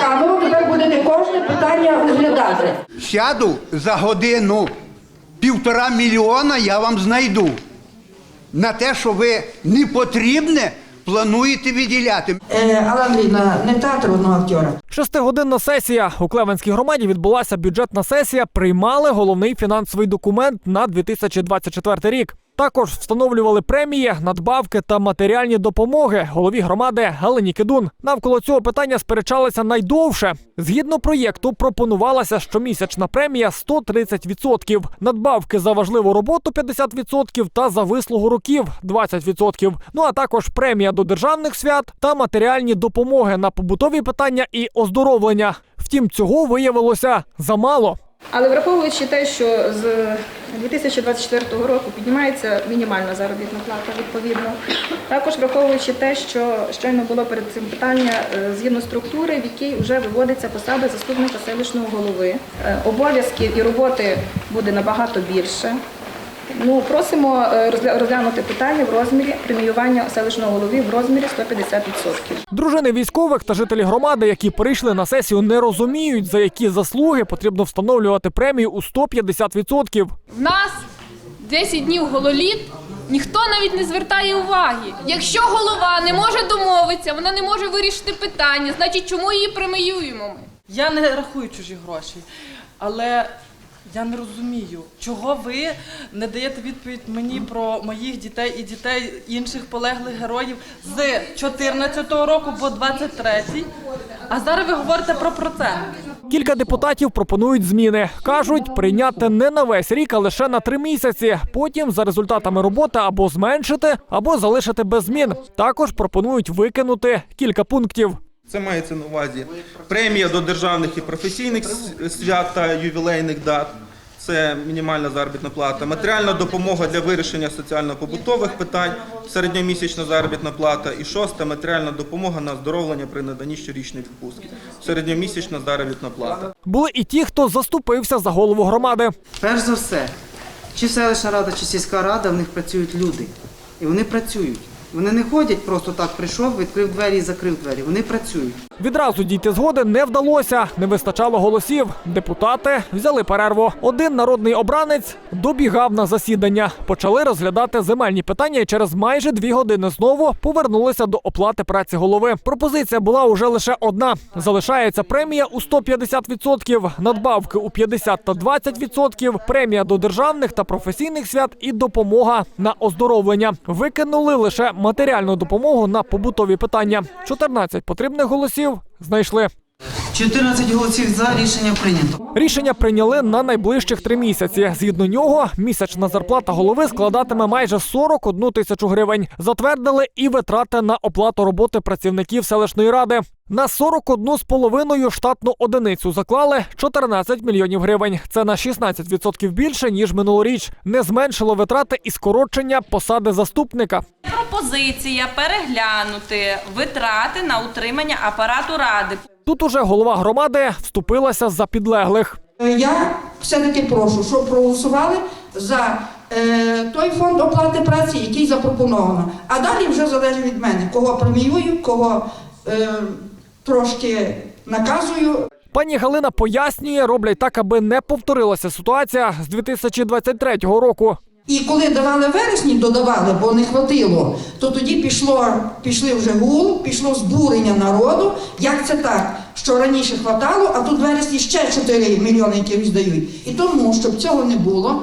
камеру, тепер будете кожне питання розглядати. Сяду за годину півтора мільйона я вам знайду. На те, що ви не потрібне, плануєте виділяти. Е, Алла Андрійовна, не театр одного актера. Шестигодинна сесія у Клевенській громаді відбулася бюджетна сесія. Приймали головний фінансовий документ на 2024 рік. Також встановлювали премії, надбавки та матеріальні допомоги голові громади Галині Кидун. Навколо цього питання сперечалися найдовше. Згідно проєкту, пропонувалася щомісячна премія 130%, надбавки за важливу роботу 50% та за вислугу років 20%. Ну а також премія до державних свят та матеріальні допомоги на побутові питання і оздоровлення. Втім, цього виявилося замало. Але враховуючи те, що з 2024 року піднімається мінімальна заробітна плата відповідно, також враховуючи те, що щойно було перед цим питання е, згідно структури, в якій вже виводиться посада заступника селищного голови, е, обов'язків і роботи буде набагато більше. Ну, просимо е, розглянути питання в розмірі преміювання селищного голови в розмірі 150%. Дружини військових та жителі громади, які прийшли на сесію, не розуміють, за які заслуги потрібно встановлювати премію у 150%. В нас 10 днів гололіт, ніхто навіть не звертає уваги. Якщо голова не може домовитися, вона не може вирішити питання, значить чому її преміюємо ми? Я не рахую чужі гроші, але я не розумію, чого ви не даєте відповідь мені про моїх дітей і дітей інших полеглих героїв з 14-го року по 23-й, а зараз ви говорите про процент. Кілька депутатів пропонують зміни. кажуть, прийняти не на весь рік, а лише на три місяці. Потім за результатами роботи або зменшити, або залишити без змін. Також пропонують викинути кілька пунктів. Це мається на увазі премія до державних і професійних свят та ювілейних дат. Це мінімальна заробітна плата, матеріальна допомога для вирішення соціально-побутових питань, середньомісячна заробітна плата і шосте матеріальна допомога на оздоровлення при наданні щорічної відпустки. Середньомісячна заробітна плата. Були і ті, хто заступився за голову громади. Перш за все, чи селищна рада, чи сільська рада, в них працюють люди. І вони працюють. Вони не ходять просто так, прийшов, відкрив двері і закрив двері. Вони працюють. Відразу дійти згоди не вдалося, не вистачало голосів. Депутати взяли перерву. Один народний обранець добігав на засідання. Почали розглядати земельні питання і через майже дві години знову повернулися до оплати праці голови. Пропозиція була уже лише одна: залишається премія у 150%, надбавки у 50 та 20%, премія до державних та професійних свят і допомога на оздоровлення. Викинули лише матеріальну допомогу на побутові питання. 14 потрібних голосів знайшли. 14 голосів за рішення прийнято. Рішення прийняли на найближчих три місяці. Згідно нього, місячна зарплата голови складатиме майже 41 тисячу гривень. Затвердили і витрати на оплату роботи працівників селищної ради. На 41 з половиною штатну одиницю заклали 14 мільйонів гривень. Це на 16% більше ніж минулоріч. Не зменшило витрати і скорочення посади заступника. Пропозиція переглянути витрати на утримання апарату ради. Тут уже голова громади вступилася за підлеглих. Е, Я все-таки прошу, щоб проголосували за е, той фонд оплати праці, який запропоновано. А далі вже залежить від мене, кого преміюю, кого е, трошки наказую. Пані Галина пояснює, роблять так, аби не повторилася ситуація з 2023 року. І коли давали вересні, додавали, бо не хватило, то тоді пішло, пішли вже гул, пішло збурення народу. Як це так? Що раніше хватало, а тут вересні ще 4 мільйони, які віддають. І тому, щоб цього не було,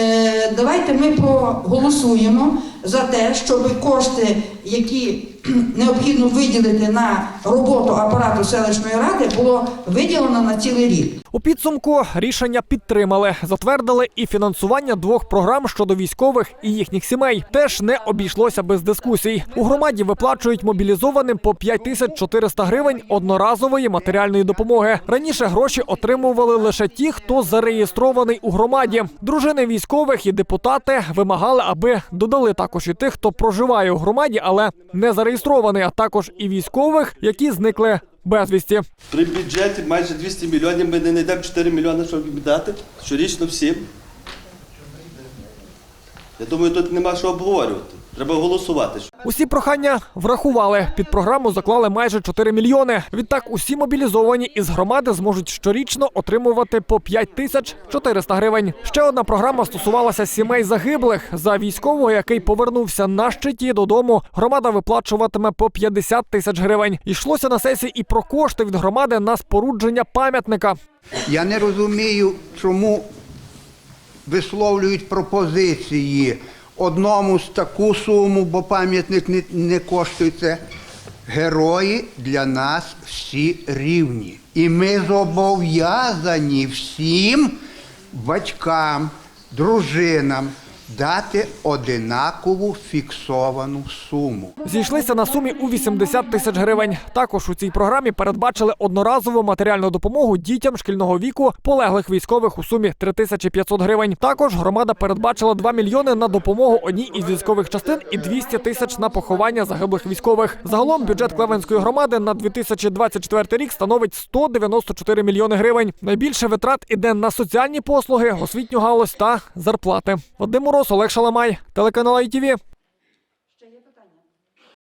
е, давайте ми проголосуємо за те, щоб кошти, які необхідно виділити на роботу апарату селищної ради, було виділено на цілий рік. У підсумку рішення підтримали, затвердили і фінансування двох програм щодо військових і їхніх сімей. Теж не обійшлося без дискусій. У громаді виплачують мобілізованим по 5400 гривень одноразової матеріальної допомоги. Раніше гроші отримували лише ті, хто зареєстрований у громаді. Дружини військових і депутати вимагали, аби додали також і тих, хто проживає у громаді, але не зареєстрований, а також і військових, які зникли безвісті. При бюджеті майже 200 мільйонів ми не знайдемо 4 мільйони, щоб їм дати щорічно всім. Я думаю, тут нема що обговорювати. Треба голосувати. Усі прохання врахували. Під програму заклали майже 4 мільйони. Відтак усі мобілізовані із громади зможуть щорічно отримувати по 5 тисяч 400 гривень. Ще одна програма стосувалася сімей загиблих. За військового, який повернувся на щиті додому, громада виплачуватиме по 50 тисяч гривень. Йшлося на сесії і про кошти від громади на спорудження пам'ятника. Я не розумію, чому висловлюють пропозиції одному з таку суму, бо пам'ятник не, не коштує. Герої для нас всі рівні. І ми зобов'язані всім батькам, дружинам дати одинакову фіксовану суму. Зійшлися на сумі у 80 тисяч гривень. Також у цій програмі передбачили одноразову матеріальну допомогу дітям шкільного віку полеглих військових у сумі 3500 гривень. Також громада передбачила 2 мільйони на допомогу одній із військових частин і 200 тисяч на поховання загиблих військових. Загалом бюджет Клевенської громади на 2024 рік становить 194 мільйони гривень. Найбільше витрат іде на соціальні послуги, освітню галузь та зарплати. Вадим Мороз, Олег Шаламай, телеканал ITV.